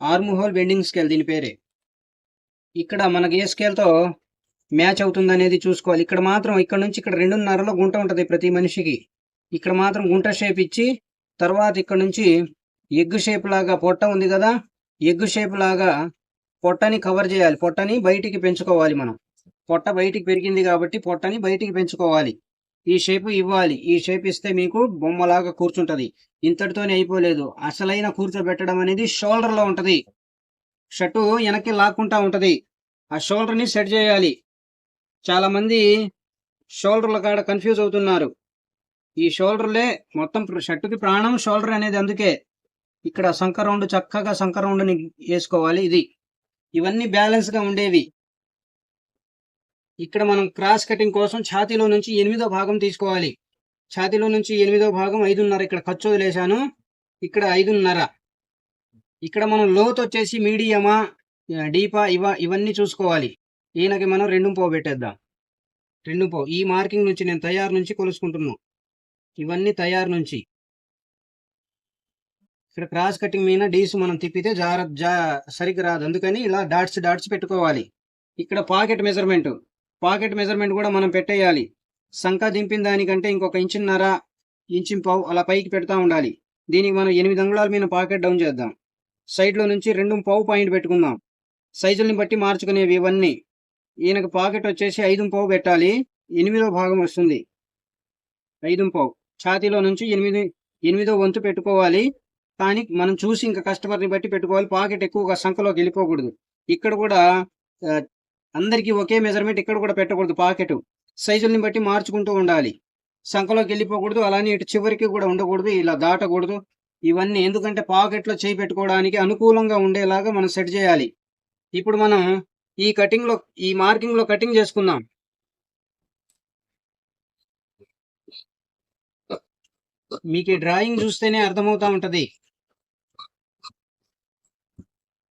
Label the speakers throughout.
Speaker 1: Arm whole bending scale దీని పేరే. ఇక్కడ మనకి ఏ స్కేల్తో మ్యాచ్ అవుతుంది అనేది చూసుకోవాలి. ఇక్కడ మాత్రం ఇక్కడ నుంచి ఇక్కడ రెండున్నరలో గుంట ఉంటుంది ప్రతి మనిషికి. ఇక్కడ మాత్రం గుంట షేప్ ఇచ్చి తర్వాత ఇక్కడ నుంచి ఎగ్ షేప్ లాగా పొట్ట ఉంది కదా ఎగ్ షేప్ లాగా పొట్టని కవర్ చేయాలి. పొట్టని బయటికి పెంచుకోవాలి మనం. పొట్ట బయటికి పెరిగింది కాబట్టి పొట్టని బయటికి పెంచుకోవాలి. ఈ షేప్ ఇవ్వాలి. ఈ షేప్ ఇస్తే మీకు బొమ్మలాగా కూర్చుంటది. ఇంతటితోనే అయిపోలేదు. అసలైన కూర్చోబెట్టడం అనేది షోల్డర్లో ఉంటది. షర్టు వెనక్కి లాక్కుంటా ఉంటది. ఆ షోల్డర్ని సెట్ చేయాలి. చాలా మంది షోల్డర్ల కాడ కన్ఫ్యూజ్ అవుతున్నారు. ఈ షోల్డర్లే మొత్తం షర్టుకి ప్రాణం షోల్డర్ అనేది అందుకే. ఇక్కడ సంక రౌండ్ చక్కగా సంక రౌండ్ని వేసుకోవాలి ఇది. ఇవన్నీ బ్యాలెన్స్గా ఉండేవి. ఇక్కడ మనం క్రాస్ కటింగ్ కోసం ఛాతీలో నుంచి ఎనిమిదో భాగం తీసుకోవాలి. ఛాతీలో నుంచి ఎనిమిదో భాగం ఐదున్నర. ఇక్కడ ఖర్చు వదిలేశాను. ఇక్కడ ఐదున్నర. ఇక్కడ మనం లోత్ వచ్చేసి మీడియమా డీపా ఇవ ఇవన్నీ చూసుకోవాలి. ఈయనకి మనం రెండు పోవు పెట్టేద్దాం. రెండు పో. ఈ మార్కింగ్ నుంచి నేను తయారు నుంచి కొలుసుకుంటున్నాను ఇవన్నీ తయారు నుంచి. ఇక్కడ క్రాస్ కటింగ్ మీద డీస్ మనం తిప్పితే జార జా సరిగ్గా రాదు. అందుకని ఇలా డాట్స్ డాట్స్ పెట్టుకోవాలి. ఇక్కడ పాకెట్ మెజర్మెంట్. పాకెట్ మెజర్మెంట్ కూడా మనం పెట్టేయాలి. సంఖ దింపిన దానికంటే ఇంకొక ఇంచున్నర ఇంచు పావు అలా పైకి పెడతా ఉండాలి. దీనికి మనం ఎనిమిది అంగుళాల మీద పాకెట్ డౌన్ చేద్దాం. సైడ్లో నుంచి రెండు పావు పాయింట్ పెట్టుకుందాం. సైజుల్ని బట్టి మార్చుకునేవి ఇవన్నీ. ఈయనకు పాకెట్ వచ్చేసి ఐదు పావు పెట్టాలి. ఎనిమిదో భాగం వస్తుంది. ఐదు పావు. ఛాతీలో నుంచి ఎనిమిది ఎనిమిదో వంతు పెట్టుకోవాలి. కానీ మనం చూసి ఇంకా కస్టమర్ని బట్టి పెట్టుకోవాలి. పాకెట్ ఎక్కువగా సంఖలోకి వెళ్ళిపోకూడదు. ఇక్కడ కూడా అందరికీ ఒకే మెజర్మెంట్ ఇక్కడ కూడా పెట్టకూడదు పాకెట్ సైజుల్ని బట్టి మార్చుకుంటూ ఉండాలి. సంఖలోకి వెళ్ళిపోకూడదు అలానే ఇటు చివరికి కూడా ఉండకూడదు ఇలా దాటకూడదు. ఇవన్నీ ఎందుకంటే పాకెట్లో చేయి పెట్టుకోవడానికి అనుకూలంగా ఉండేలాగా మనం సెట్ చేయాలి. ఇప్పుడు మనం ఈ కటింగ్లో ఈ మార్కింగ్లో కటింగ్ చేసుకుందాం. మీకు డ్రాయింగ్ చూస్తేనే అర్థమవుతా ఉంటుంది.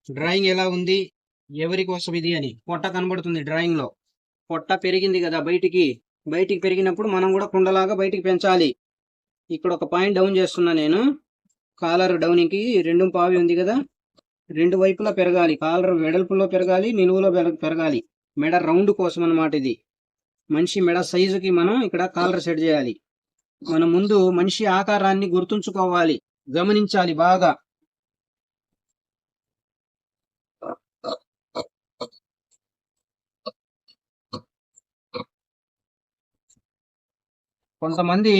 Speaker 1: డ్రాయింగ్ ఎలా ఉంది? ఎవరి కోసం ఇది అని? పొట్ట కనబడుతుంది డ్రాయింగ్లో. పొట్ట పెరిగింది కదా బయటికి. బయటికి పెరిగినప్పుడు మనం కూడా కుండలాగా బయటికి పెంచాలి. ఇక్కడ ఒక పాయింట్ డౌన్ చేస్తున్నా నేను. కాలర్ డౌన్కి రెండు పావి ఉంది కదా. రెండు వైపులా పెరగాలి. కాలర్ వెడల్పులో పెరగాలి నిలువులో పెరగాలి. మెడ రౌండ్ కోసం అన్నమాట ఇది. మనిషి మెడ సైజుకి మనం ఇక్కడ కాలర్ సెట్ చేయాలి. మనం ముందు మనిషి ఆకారాన్ని గుర్తుంచుకోవాలి. గమనించాలి బాగా. కొంతమంది